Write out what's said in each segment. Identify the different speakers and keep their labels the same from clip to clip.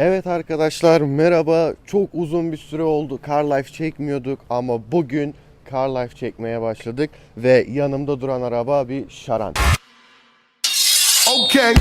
Speaker 1: Evet arkadaşlar merhaba. Çok uzun bir süre oldu Car Life çekmiyorduk ama bugün Car Life çekmeye başladık ve yanımda duran araba bir Şaran.
Speaker 2: Okay.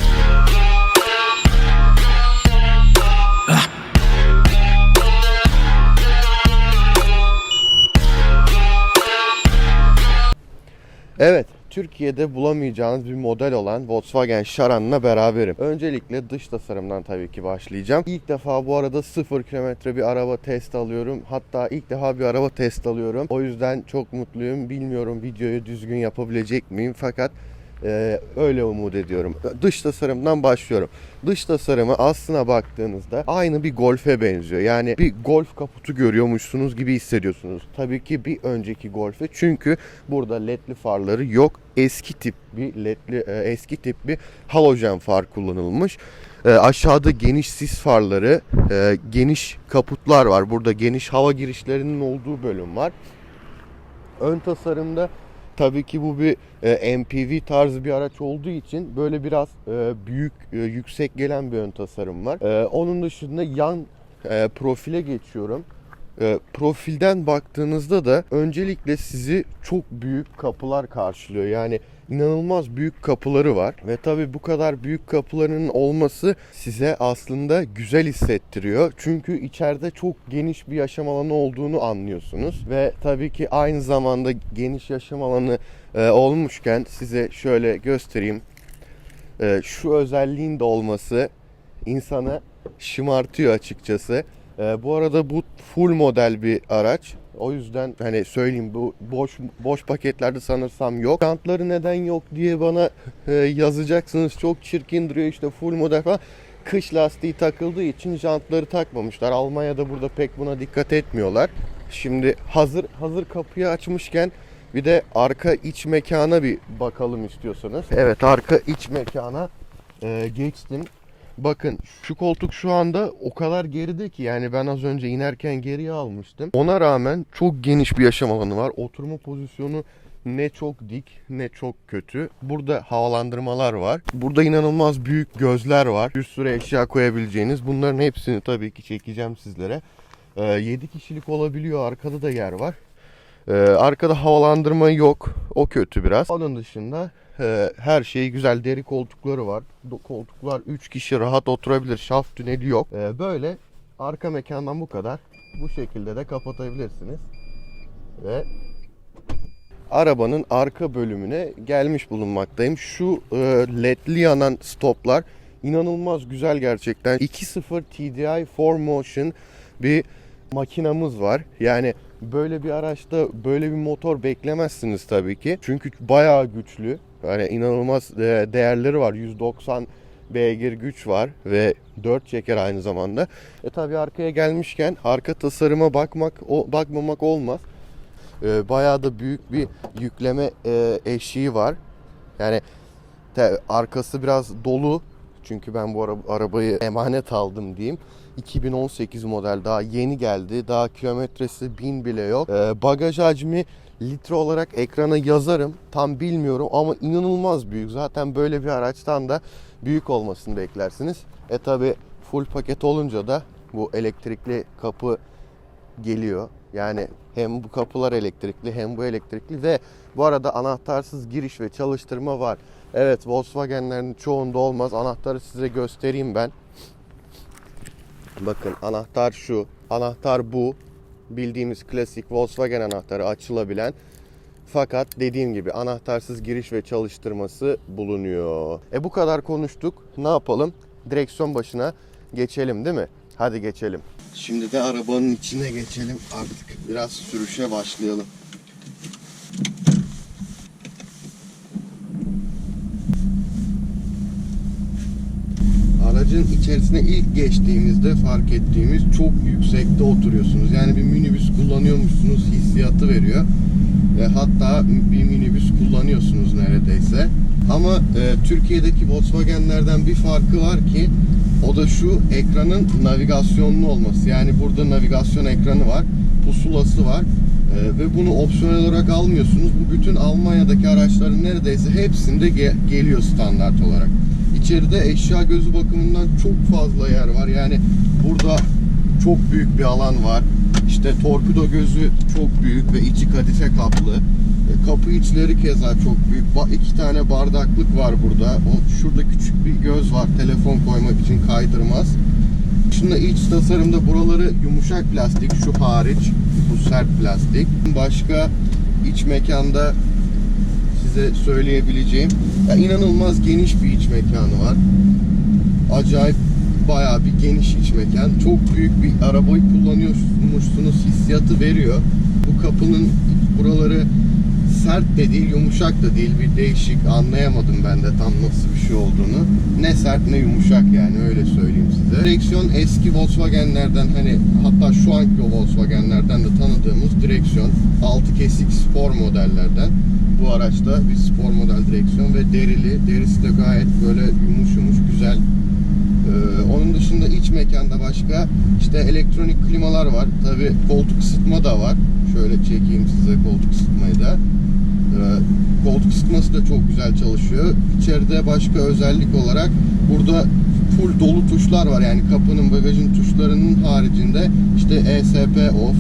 Speaker 1: Evet, Türkiye'de bulamayacağınız bir model olan Volkswagen Charan'la beraberim. Öncelikle dış tasarımdan tabii ki başlayacağım. İlk defa bu arada 0 kilometre bir araba test alıyorum. Hatta ilk defa bir araba test alıyorum. O yüzden çok mutluyum. Bilmiyorum videoyu düzgün yapabilecek miyim fakat e, öyle umut ediyorum. Dış tasarımdan başlıyorum. Dış tasarımı aslına baktığınızda aynı bir Golf'e benziyor. Yani bir Golf kaputu görüyormuşsunuz gibi hissediyorsunuz. Tabii ki bir önceki Golf'e çünkü burada ledli farları yok. Eski tip bir ledli e, eski tip bir halojen far kullanılmış. E, aşağıda geniş sis farları, e, geniş kaputlar var. Burada geniş hava girişlerinin olduğu bölüm var. Ön tasarımda tabii ki bu bir e, MPV tarzı bir araç olduğu için böyle biraz e, büyük, e, yüksek gelen bir ön tasarım var. E, onun dışında yan e, profile geçiyorum. E, profilden baktığınızda da öncelikle sizi çok büyük kapılar karşılıyor. Yani inanılmaz büyük kapıları var ve tabii bu kadar büyük kapılarının olması size aslında güzel hissettiriyor. Çünkü içeride çok geniş bir yaşam alanı olduğunu anlıyorsunuz ve tabii ki aynı zamanda geniş yaşam alanı e, olmuşken size şöyle göstereyim. E, şu özelliğin de olması insanı şımartıyor açıkçası. E, bu arada bu full model bir araç. O yüzden hani söyleyeyim bu boş boş paketlerde sanırsam yok. Jantları neden yok diye bana e, yazacaksınız. Çok çirkin duruyor işte full model falan. Kış lastiği takıldığı için jantları takmamışlar. Almanya'da burada pek buna dikkat etmiyorlar. Şimdi hazır hazır kapıyı açmışken bir de arka iç mekana bir bakalım istiyorsanız. Evet arka iç mekana e, geçtim. Bakın şu koltuk şu anda o kadar geride ki yani ben az önce inerken geriye almıştım. Ona rağmen çok geniş bir yaşam alanı var. Oturma pozisyonu ne çok dik ne çok kötü. Burada havalandırmalar var. Burada inanılmaz büyük gözler var. Bir sürü eşya koyabileceğiniz. Bunların hepsini tabii ki çekeceğim sizlere. 7 kişilik olabiliyor. Arkada da yer var. Ee, arkada havalandırma yok. O kötü biraz. Onun dışında e, her şey güzel. Deri koltukları var. Koltuklar 3 kişi rahat oturabilir. Şaft tüneli yok. Ee, böyle arka mekandan bu kadar. Bu şekilde de kapatabilirsiniz. Ve arabanın arka bölümüne gelmiş bulunmaktayım. Şu e, ledli yanan stoplar inanılmaz güzel gerçekten. 2.0 TDI 4 Motion bir makinamız var. Yani böyle bir araçta böyle bir motor beklemezsiniz tabii ki. Çünkü bayağı güçlü. Yani inanılmaz e, değerleri var. 190 beygir güç var ve 4 çeker aynı zamanda. E tabii arkaya gelmişken arka tasarıma bakmak o bakmamak olmaz. E, bayağı da büyük bir yükleme e, eşiği var. Yani te- arkası biraz dolu. Çünkü ben bu ara- arabayı emanet aldım diyeyim. 2018 model daha yeni geldi. Daha kilometresi 1000 bile yok. Ee, bagaj hacmi litre olarak ekrana yazarım. Tam bilmiyorum ama inanılmaz büyük. Zaten böyle bir araçtan da büyük olmasını beklersiniz. E tabi full paket olunca da bu elektrikli kapı geliyor. Yani hem bu kapılar elektrikli hem bu elektrikli ve bu arada anahtarsız giriş ve çalıştırma var. Evet Volkswagen'lerin çoğunda olmaz. Anahtarı size göstereyim ben. Bakın anahtar şu. Anahtar bu. Bildiğimiz klasik Volkswagen anahtarı açılabilen. Fakat dediğim gibi anahtarsız giriş ve çalıştırması bulunuyor. E bu kadar konuştuk. Ne yapalım? Direksiyon başına geçelim değil mi? Hadi geçelim. Şimdi de arabanın içine geçelim. Artık biraz sürüşe başlayalım. Aracın içerisine ilk geçtiğimizde fark ettiğimiz çok yüksekte oturuyorsunuz. Yani bir minibüs kullanıyormuşsunuz hissiyatı veriyor. E, hatta bir minibüs kullanıyorsunuz neredeyse. Ama e, Türkiye'deki Volkswagen'lerden bir farkı var ki o da şu ekranın navigasyonlu olması. Yani burada navigasyon ekranı var, pusulası var E, ve bunu opsiyonel olarak almıyorsunuz. Bu bütün Almanya'daki araçların neredeyse hepsinde ge- geliyor standart olarak. İçeride eşya gözü bakımından çok fazla yer var. Yani Burada çok büyük bir alan var. İşte torpido gözü çok büyük ve içi kadife kaplı. E, Kapı içleri keza çok büyük. İki tane bardaklık var burada. Şurada küçük bir göz var. Telefon koymak için kaydırmaz. Şimdi iç tasarımda buraları yumuşak plastik şu hariç bu sert plastik. Başka iç mekanda size söyleyebileceğim ya inanılmaz geniş bir iç mekanı var. Acayip bayağı bir geniş iç mekan. Çok büyük bir arabayı kullanıyormuşsunuz hissiyatı veriyor. Bu kapının buraları sert de değil, yumuşak da değil. Bir değişik anlayamadım ben de tam nasıl bir şey olduğunu. Ne sert ne yumuşak yani öyle söyleyeyim size. Direksiyon eski Volkswagen'lerden hani hatta şu anki Volkswagen'lerden de tanıdığımız direksiyon. 6 kesik spor modellerden. Bu araçta bir spor model direksiyon ve derili. Derisi de gayet böyle yumuş yumuş güzel. Ee, onun dışında iç mekanda başka işte elektronik klimalar var. Tabi koltuk ısıtma da var. Şöyle çekeyim size koltuk ısıtmayı da. Ee, koltuk ısıtması da çok güzel çalışıyor. İçeride başka özellik olarak burada full dolu tuşlar var. Yani kapının bagajın tuşlarının haricinde işte ESP off,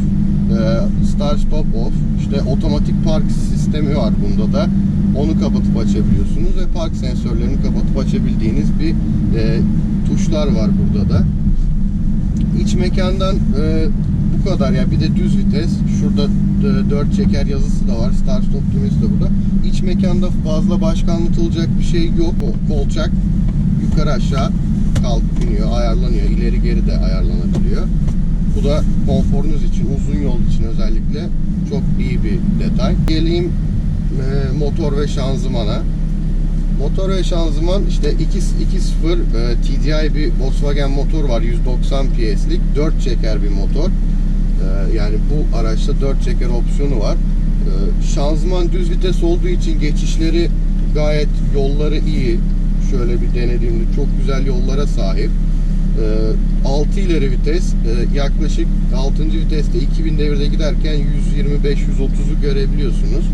Speaker 1: e, start stop off, işte otomatik park sistemi var bunda da. Onu kapatıp açabiliyorsunuz ve park sensörlerini kapatıp açabildiğiniz bir e, tuşlar var burada da. İç mekandan e, bu kadar ya bir de düz vites. Şurada e, 4 çeker yazısı da var. Start stop düğmesi de burada. İç mekanda fazla başka anlatılacak bir şey yok. O kolçak yukarı aşağı kalkıp iniyor, ayarlanıyor. İleri geri de ayarlanabiliyor. Bu da konforunuz için, uzun yol için özellikle çok iyi bir detay. Geleyim e, motor ve şanzımana. Motor ve şanzıman işte 2.0 e, TDI bir Volkswagen motor var 190 PS'lik 4 çeker bir motor. E, yani bu araçta 4 çeker opsiyonu var. E, şanzıman düz vites olduğu için geçişleri gayet yolları iyi. Şöyle bir denediğimde çok güzel yollara sahip. E, 6 ileri vites e, yaklaşık 6. viteste 2000 devirde giderken 125-130'u görebiliyorsunuz.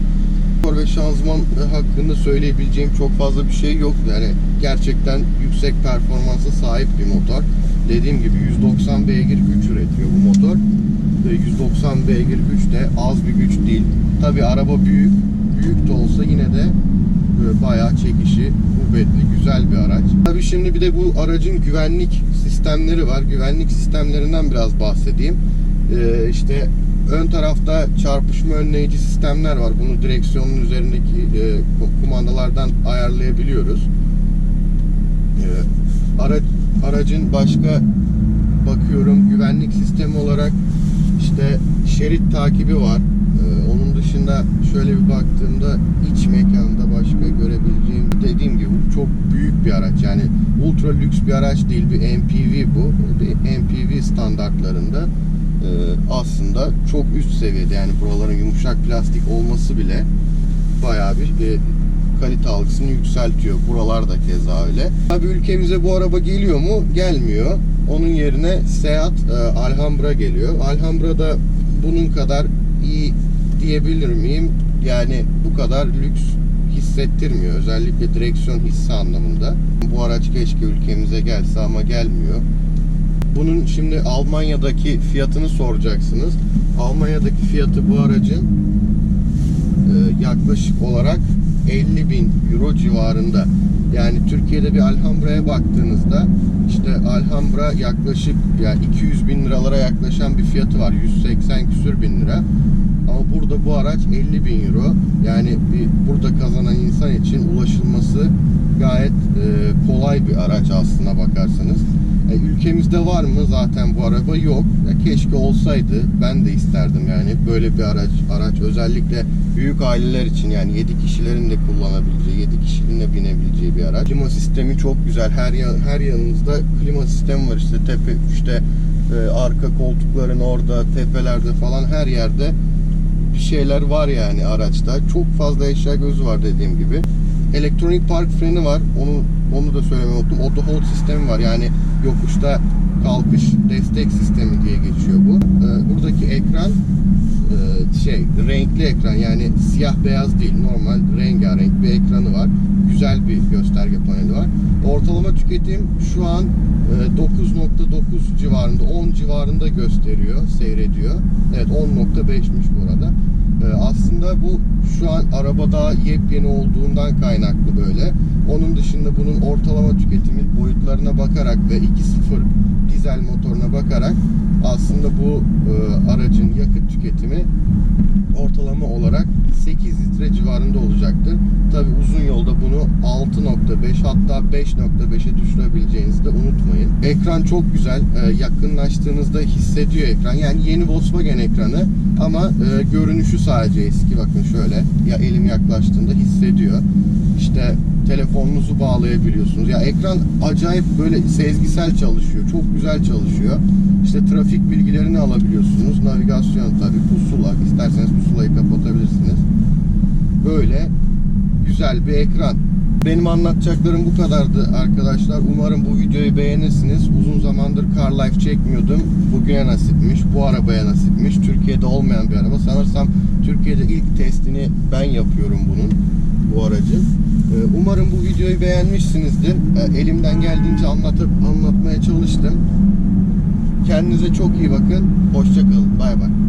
Speaker 1: Ve şanzıman hakkında söyleyebileceğim çok fazla bir şey yok. Yani gerçekten yüksek performansa sahip bir motor. Dediğim gibi 190 beygir güç üretiyor bu motor. Ve 190 beygir güç de az bir güç değil. Tabi araba büyük. Büyük de olsa yine de bayağı çekişi kuvvetli, güzel bir araç. Tabi şimdi bir de bu aracın güvenlik sistemleri var. Güvenlik sistemlerinden biraz bahsedeyim. Ee, işte ön tarafta çarpışma önleyici sistemler var. Bunu direksiyonun üzerindeki e, kumandalardan ayarlayabiliyoruz. E, ara, aracın başka bakıyorum güvenlik sistemi olarak işte şerit takibi var. Dışında şöyle bir baktığımda iç mekanda başka görebileceğim dediğim gibi çok büyük bir araç. Yani ultra lüks bir araç değil bir MPV bu. Bir MPV standartlarında e, aslında çok üst seviyede yani buraların yumuşak plastik olması bile bayağı bir kalite algısını yükseltiyor. Buralar da keza öyle. Tabii ülkemize bu araba geliyor mu? Gelmiyor. Onun yerine Seat e, Alhambra geliyor. Alhambra da bunun kadar iyi diyebilir miyim? Yani bu kadar lüks hissettirmiyor. Özellikle direksiyon hissi anlamında. Bu araç keşke ülkemize gelse ama gelmiyor. Bunun şimdi Almanya'daki fiyatını soracaksınız. Almanya'daki fiyatı bu aracın e, yaklaşık olarak 50 bin euro civarında. Yani Türkiye'de bir Alhambra'ya baktığınızda işte Alhambra yaklaşık ya 200 bin liralara yaklaşan bir fiyatı var. 180 küsür bin lira. Ama burada bu araç 50 bin euro. Yani bir burada kazanan insan için ulaşılması gayet e, kolay bir araç aslına bakarsanız. E, ülkemizde var mı zaten bu araba? Yok. Ya keşke olsaydı. Ben de isterdim yani böyle bir araç araç özellikle büyük aileler için yani 7 kişilerin de kullanabileceği, 7 kişinin de binebileceği bir araç. Klima sistemi çok güzel. Her yan, her yanınızda klima sistemi var işte tepe işte e, arka koltukların orada, tepelerde falan her yerde bir şeyler var yani araçta. Çok fazla eşya gözü var dediğim gibi. Elektronik park freni var. Onu onu da söylemeyi unuttum. Auto hold sistemi var. Yani yokuşta kalkış destek sistemi diye geçiyor bu. Ee, buradaki ekran şey renkli ekran yani siyah beyaz değil normal rengarenk bir ekranı var. Güzel bir gösterge paneli var. Ortalama tüketim şu an e, 9.9 civarında 10 civarında gösteriyor, seyrediyor. Evet 10.5'miş bu arada. E, aslında bu şu an araba daha yepyeni olduğundan kaynaklı böyle. Onun dışında bunun ortalama tüketimi boyutlarına bakarak ve 2.0 dizel motoruna bakarak aslında bu e, aracın yakıt tüketimi ortalama olarak 8 litre civarında olacaktır. Tabi uzun yolda bunu 6.5 hatta 5.5'e düşürebileceğinizi de unutmayın. Ekran çok güzel. E, yakınlaştığınızda hissediyor ekran. Yani yeni Volkswagen ekranı ama e, görünüşü sadece eski. Bakın şöyle. Ya elim yaklaştığında hissediyor. İşte telefonunuzu bağlayabiliyorsunuz. Ya ekran acayip böyle sezgisel çalışıyor. Çok güzel çalışıyor. İşte trafik bilgilerini alabiliyorsunuz. Navigasyon tabi pusula. İsterseniz pusulayı kapatabilirsiniz. Böyle güzel bir ekran. Benim anlatacaklarım bu kadardı arkadaşlar. Umarım bu videoyu beğenirsiniz. Uzun zamandır Car Life çekmiyordum. Bugüne nasipmiş. Bu arabaya nasipmiş. Türkiye'de olmayan bir araba. Sanırsam Türkiye'de ilk testini ben yapıyorum bunun. Bu aracın. Ee, Umarım bu videoyu beğenmişsinizdir. Ee, Elimden geldiğince anlatıp anlatmaya çalıştım. Kendinize çok iyi bakın. Hoşçakalın. Bay bay.